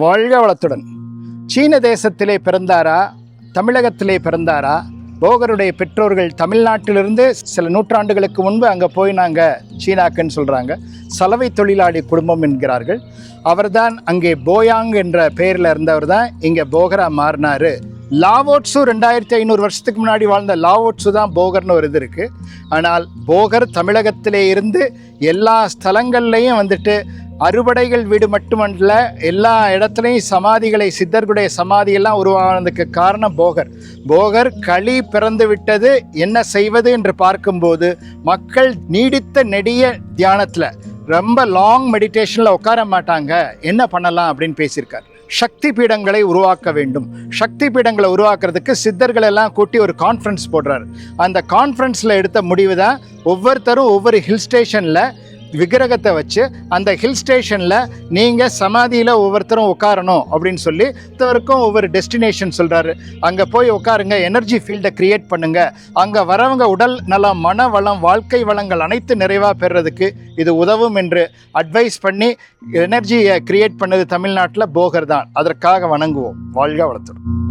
வாழ்க வளத்துடன். சீன தேசத்திலே பிறந்தாரா? தமிழகத்திலே பிறந்தாரா? போகருடைய பெற்றோர்கள் தமிழ்நாட்டிலிருந்து சில நூற்றாண்டுகளுக்கு முன்பு அங்கே போய் நாங்கள் சீனாக்குன்னு சொல்கிறாங்க சலவை தொழிலாளி குடும்பம் என்கிறார்கள். அவர்தான் அங்கே போயாங் என்ற பெயரில் இருந்தவர் தான் இங்கே போகரா மாறினாரு. லாவோட்ஸு ரெண்டாயிரத்தி ஐநூறு வருஷத்துக்கு முன்னாடி வாழ்ந்த லாவோட்ஸு தான் போகர்னு ஒரு இது இருக்குது ஆனால் போகர் தமிழகத்திலே இருந்து எல்லா ஸ்தலங்கள்லையும் வந்துட்டு அறுபடைகள் வீடு மட்டுமல்ல எல்லா இடத்துலையும் சமாதிகளை சித்தர்களுடைய சமாதியெல்லாம் உருவானதுக்கு காரணம் போகர். போகர் களி பிறந்து விட்டது என்ன செய்வது என்று பார்க்கும்போது மக்கள் நீடித்த நெடிய தியானத்தில் ரொம்ப லாங் மெடிடேஷனில் உட்கார மாட்டாங்க. என்ன பண்ணலாம் அப்படின்னு பேசியிருக்கார். சக்தி பீடங்களை உருவாக்க வேண்டும். சக்தி பீடங்களை உருவாக்குறதுக்கு சித்தர்கள் எல்லாம் கூட்டி ஒரு கான்ஃபரன்ஸ் போடுறாரு. அந்த கான்ஃபரன்ஸில் எடுத்த முடிவு தான் ஒவ்வொருத்தரும் ஒவ்வொரு ஹில் ஸ்டேஷனில் விக்கிரகத்தை வச்சு அந்த ஹில் ஸ்டேஷனில் நீங்கள் சமாதியில் ஒவ்வொருத்தரும் உட்காரணும் அப்படின்னு சொல்லி ஒவ்வொருத்தருக்கும் ஒவ்வொரு டெஸ்டினேஷன் சொல்கிறாரு அங்கே போய் உட்காருங்க எனர்ஜி ஃபீல்டை க்ரியேட் பண்ணுங்கள் அங்கே வரவங்க உடல் நலம் மன வளம் வாழ்க்கை வளங்கள் அனைத்து நிறைவாக பெறுறதுக்கு இது உதவும் என்று அட்வைஸ் பண்ணி எனர்ஜியை க்ரியேட் பண்ணது தமிழ்நாட்டில் போகர் தான் அதற்காக வணங்குவோம். வாழ்க வளர்த்துடும்